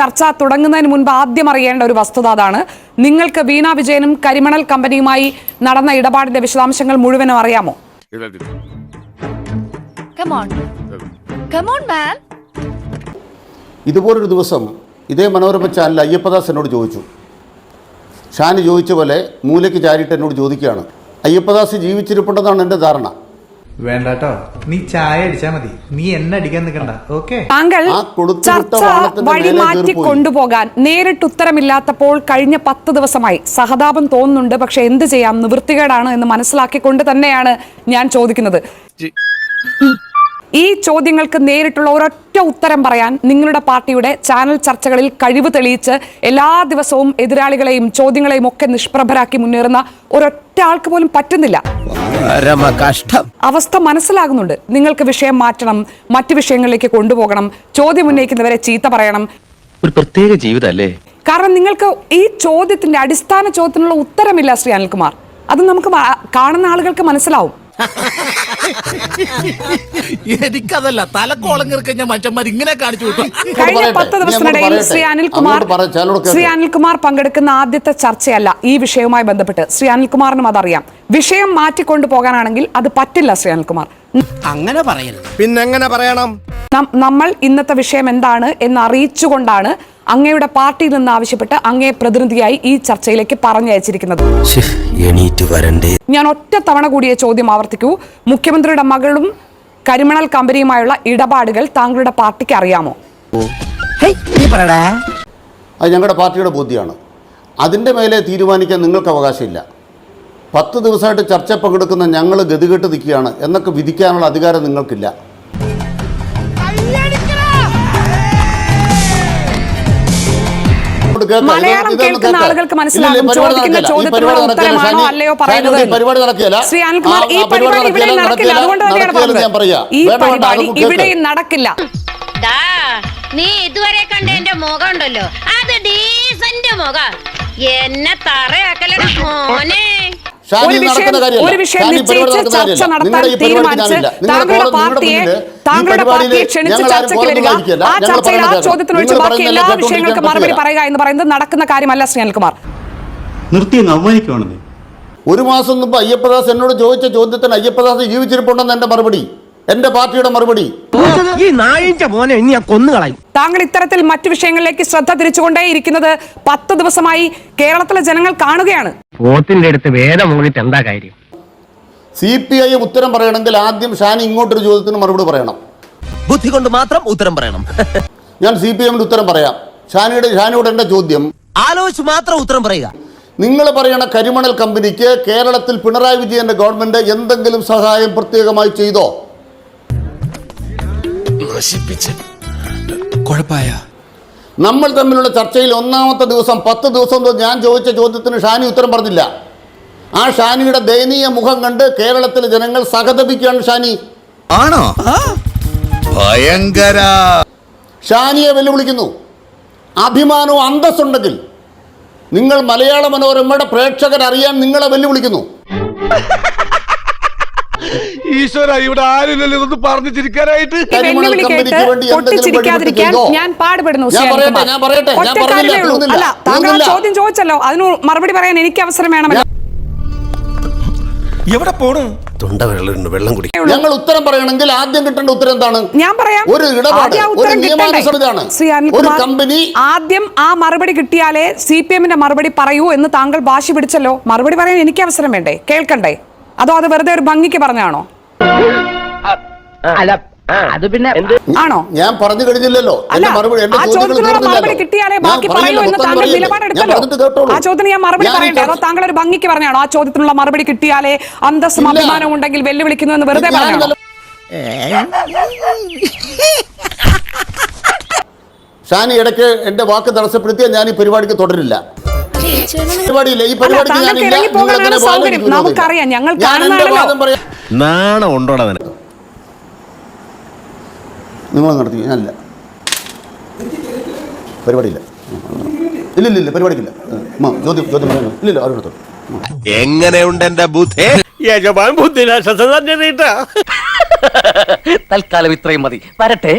ചർച്ച തുടങ്ങുന്നതിന് മുൻപ് ആദ്യം അറിയേണ്ട ഒരു വസ്തുത അതാണ്. നിങ്ങൾക്ക് വീണ വിജയനും കരിമണൽ കമ്പനിയുമായി നടന്ന ഇടപാടിന്റെ വിശദാംശങ്ങൾ മുഴുവനും അറിയാമോ? Come on. Come on, man. ഇതുപോലൊരു ദിവസം ഇതേ മനോരമ ചാനൽ അയ്യപ്പദാസ് എന്നോട് ചോദിച്ചു. ഷാന് ചോദിച്ച പോലെ മൂലയ്ക്ക് ചാരിട്ട് എന്നോട് ചോദിക്കുകയാണ്. അയ്യപ്പദാസ് ജീവിച്ചിരിപ്പുണ്ടെന്നാണ് എന്റെ ധാരണ. വേണ്ടാട്ടോ. നീ ചായ അടിച്ചാ മതി. നീ എന്നെ അടിക്കാൻ നിൽക്കണ്ട ഓക്കെ താങ്കൾ ചർച്ച വഴി മാറ്റി കൊണ്ടുപോകാൻ നേരിട്ട് ഉത്തരമില്ലാത്തപ്പോൾ കഴിഞ്ഞ പത്ത് ദിവസമായി സഹതാപം തോന്നുന്നുണ്ട്. പക്ഷെ എന്ത് ചെയ്യാം? നിവൃത്തികേടാണ് എന്ന് മനസ്സിലാക്കിക്കൊണ്ട് തന്നെയാണ് ഞാൻ ചോദിക്കുന്നത്. ഈ ചോദ്യങ്ങൾക്ക് നേരിട്ടുള്ള ഒരൊറ്റ ഉത്തരം പറയാൻ നിങ്ങളുടെ പാർട്ടിയുടെ ചാനൽ ചർച്ചകളിൽ കഴിവ് തെളിയിച്ച് എല്ലാ ദിവസവും എതിരാളികളെയും ചോദ്യങ്ങളെയും ഒക്കെ നിഷ്പ്രഭരാക്കി മുന്നേറുന്ന ഒരൊറ്റ ആൾക്ക് പോലും പറ്റുന്നില്ല. അവസ്ഥ മനസ്സിലാകുന്നുണ്ട്. നിങ്ങൾക്ക് വിഷയം മാറ്റണം മറ്റു വിഷയങ്ങളിലേക്ക് കൊണ്ടുപോകണം ചോദ്യം ഉന്നയിക്കുന്നവരെ ചീത്ത പറയണം. ഒരു പ്രത്യേക ജീവിതമല്ലേ കാരണം നിങ്ങൾക്ക് ഈ ചോദ്യത്തിന്റെ അടിസ്ഥാന ചോദ്യത്തിനുള്ള ഉത്തരമില്ല ശ്രീ അനിൽകുമാർ. അത് നമുക്ക് കാണുന്ന ആളുകൾക്ക് മനസ്സിലാവും. എനിക്കതല്ല തലക്കോളം കിറക്കഞ്ഞ മറ്റന്മാർ ഇങ്ങനെ കാണിച്ചു വിട്ടു കഴിഞ്ഞ. പത്ത് ദിവസത്തിനിടയിൽ. ശ്രീ അനിൽകുമാർ. ശ്രീ അനിൽകുമാർ പങ്കെടുക്കുന്ന ആദ്യത്തെ ചർച്ചയല്ല ഈ വിഷയവുമായി ബന്ധപ്പെട്ട് ശ്രീ അനിൽകുമാറിനും അതറിയാം വിഷയം മാറ്റിക്കൊണ്ടു പോകാനാണെങ്കിൽ അത് പറ്റില്ല ശ്രീ അനിൽകുമാർ അങ്ങനെ പറയരുത് പിന്നെങ്ങനെ പറയണം നമ്മൾ ഇന്നത്തെ വിഷയം എന്താണ് എന്ന് അറിയിച്ചുകൊണ്ടാണ് അങ്ങയുടെ പാർട്ടിയിൽ നിന്ന് ആവശ്യപ്പെട്ട് അങ്ങയെ പ്രതിനിധിയായി ഈ ചർച്ചയിലേക്ക് പറഞ്ഞയച്ചിരിക്കുന്നത്. ഞാൻ ഒറ്റ തവണ കൂടിയ ചോദ്യം ആവർത്തിക്കൂ. മുഖ്യമന്ത്രിയുടെ മകളും കരിമണൽ കമ്പനിയുമായുള്ള ഇടപാടുകൾ താങ്കളുടെ പാർട്ടിക്ക് അറിയാമോ? അത് ഞങ്ങളുടെ പാർട്ടിയുടെ ബോധ്യമാണ് അതിന്റെ മേലെ തീരുമാനിക്കാൻ നിങ്ങൾക്ക് അവകാശമില്ല. പത്ത് ദിവസമായിട്ട് ചർച്ച പങ്കെടുക്കുന്ന ഞങ്ങൾ ഗതികെട്ട് നിൽക്കുകയാണ് എന്നൊക്കെ വിധിക്കാനുള്ള അധികാരം നിങ്ങൾക്കില്ല. മലയാളം കേൾക്കുന്ന ആളുകൾക്ക് മനസ്സിലാകും ചോദിക്കുന്ന നടക്കില്ല. ഈ ചോദ്യത്തിനുള്ള ഉത്തരമാണോ അല്ലയോ പറയുന്നത്? ശ്രീ അനിൽകുമാർ ഈ പരിപാടി പരിപാടി ഇവിടെ നടക്കില്ല, നടക്കില്ല. അതുകൊണ്ട് തന്നെയാണ്. പറഞ്ഞത്? ഈ പരിപാടി നടക്കില്ല. നീ ഇതുവരെ കണ്ട എന്റെ മുഖം ഉണ്ടല്ലോ അത് ഡീസന്റ് മുഖം. എന്നെ തറയാക്കലട മോനെ. ഒരു വിഷയം ഒരു വിഷയം നിശ്ചയിച്ച് ചർച്ച നടത്താൻ തീരുമാനിച്ച് താങ്കളുടെ പാർട്ടിയെ താങ്കളുടെ പാർട്ടിയെ ക്ഷണിച്ച് ചർച്ചയ്ക്ക് വരിക. ആ ചർച്ചയിൽ ആ പറയുന്നത് ചോദ്യത്തിന് വിളിച്ച് ഒഴിച്ച് ബാക്കി എല്ലാ വിഷയങ്ങൾക്കും മറുപടി പറയുക എന്ന് പറയുന്നത് നടക്കുന്ന കാര്യമല്ല ശ്രീ അനിൽകുമാർ അവമാനിക്കുവാണെന്നേ. ഒരു മാസം മുമ്പ് അയ്യപ്പദാസ് എന്നോട് ചോദിച്ച ചോദ്യത്തിന് അയ്യപ്പദാസ് ജീവിച്ചിരിപ്പുണ്ടെന്ന് എന്റെ മറുപടി എന്റെ പാർട്ടിയുടെ മറുപടി. ഈ നായിന്റെ മോനെ ഇനി ഞാൻ കൊന്നുകളയും താങ്കൾ ഇത്തരത്തിൽ മറ്റു വിഷയങ്ങളിലേക്ക് ശ്രദ്ധ തിരിച്ചുകൊണ്ടേയിരിക്കുന്നത് പത്ത് ദിവസമായി കേരളത്തിലെ ജനങ്ങൾ കാണുകയാണ്. പോത്തിന്റെ അടുത്ത് വേദം എന്താ കാര്യം? സി പി ഐ ഉത്തരം പറയണമെങ്കിൽ ആദ്യം ഷാനി ഇങ്ങോട്ടൊരു ചോദ്യത്തിന് മറുപടി പറയണം. ബുദ്ധി കൊണ്ട് മാത്രം ഉത്തരം പറയണം. ഞാൻ സി പി എമ്മിന്റെ ഉത്തരം പറയാം. ഷാനിയുടെ ഷാനിയുടെ എന്റെ ചോദ്യം. ആലോചിച്ച് മാത്രം ഉത്തരം പറയുക. നിങ്ങൾ പറയണ കരിമണൽ കമ്പനിക്ക് കേരളത്തിൽ പിണറായി വിജയന്റെ ഗവൺമെന്റ് എന്തെങ്കിലും സഹായം പ്രത്യേകമായി ചെയ്തോ? നമ്മൾ തമ്മിലുള്ള ചർച്ചയിൽ ഒന്നാമത്തെ ദിവസം പത്ത് ദിവസം ഞാൻ ചോദിച്ച ചോദ്യത്തിന് ഷാനി ഉത്തരം പറഞ്ഞില്ല. ആ ഷാനിയുടെ ദയനീയ മുഖം കണ്ട് കേരളത്തിലെ ജനങ്ങൾ സഹതപിക്കുകയാണ് ഷാനി. ആണോ? ഭയങ്കര. ഷാനിയെ വെല്ലുവിളിക്കുന്നു. അഭിമാനവും അന്തസ്സുണ്ടെങ്കിൽ നിങ്ങൾ മലയാള മനോരമയുടെ പ്രേക്ഷകരറിയാൻ നിങ്ങളെ വെല്ലുവിളിക്കുന്നു. ഈശ്വര ഇവിടെ ഇതൊന്ന് പറഞ്ഞു ചിരിക്കാനായിട്ട്? ഞാൻ പാടുപെടുന്നു ഞാൻ ശ്രീ പറയട്ടെ, ഞാൻ പറയട്ടെ, ഞാൻ പറഞ്ഞില്ല, കാര്യമേ ഉള്ളൂ. തീർന്നില്ല, അല്ല താങ്കൾ ചോദ്യം ചോദിച്ചല്ലോ. അതിന് മറുപടി പറയാൻ എനിക്ക് അവസരം വേണമല്ലോ. എവിടെ പോണു? തൊണ്ട വെള്ളം വെള്ളം കുടിക്കും ഞങ്ങൾ ഉത്തരം പറയണമെങ്കിൽ ആദ്യം കിട്ടേണ്ട ഉത്തരം എന്താണ്? ഞാൻ പറയാം. ഒരു ഇടപാട് ആദ്യം ആ ഒരു നിയമാനുസൃതമാണ് ഒരു കമ്പനി ആദ്യം ആ മറുപടി കിട്ടിയാലേ സി പി എമ്മിന്റെ മറുപടി പറയൂ എന്ന് താങ്കൾ വാശി പിടിച്ചല്ലോ. മറുപടി പറയാൻ എനിക്ക് അവസരം വേണ്ടേ? കേൾക്കണ്ടേ? അതോ അത് വെറുതെ ഒരു ഭംഗിക്ക് പറഞ്ഞാണോ അല്ല അത് പിന്നെ ആണോ? ഞാൻ പറഞ്ഞു കഴിഞ്ഞില്ലല്ലോ. മറുപടി എന്റെ ചോദ്യത്തിന്. മറുപടി കിട്ടിയാലേ ബാക്കി പറയൂ എന്ന് താങ്കൾ നിലപാടെടുത്തല്ലോ. ആ ചോദ്യത്തിന് ഞാൻ മറുപടി പറയണ്ടേ? അതോ താങ്കൾ ഒരു ഭംഗിക്ക് പറഞ്ഞാണോ? ആ ചോദ്യത്തിനുള്ള മറുപടി കിട്ടിയാലേ അന്തസ്സും. അഭിമാനവും ഉണ്ടെങ്കിൽ വെല്ലുവിളിക്കുന്നു എന്ന് വെറുതെ പറഞ്ഞാണോ? ഷാനി ഇടയ്ക്ക് എന്റെ വാക്ക് തടസ്സപ്പെടുത്തിയാൽ ഞാൻ ഈ പരിപാടിക്ക് തുടരില്ല. പരിപാടിയില്ല. ഈ പരിപാടിക്ക് താങ്കൾക്ക് ഞാനില്ല. ഇറങ്ങി നിങ്ങൾ പോകാനാണ് അങ്ങനെ സൗകര്യം. വാദിക്കുന്നു നമുക്കറിയാം. ഞങ്ങൾ ഞാൻ എന്റെ കാണുന്നതാണല്ലോ. വാദം പറയാം നാണം ഉണ്ടോടാ നിനക്ക് നിങ്ങൾ നടത്തി ഞാനല്ല പരിപാടിയില്ല. ഇല്ല ഇല്ല ഇല്ല പരിപാടിക്കില്ല. ചോദ്യം ചോദ്യം ഇല്ല ഇല്ലില്ല അവരോട് എങ്ങനെയുണ്ട് എന്റെ ബുദ്ധി? യജമാൻ ബുദ്ധി തൽക്കാലം ഇത്രയും മതി. വരട്ടെ.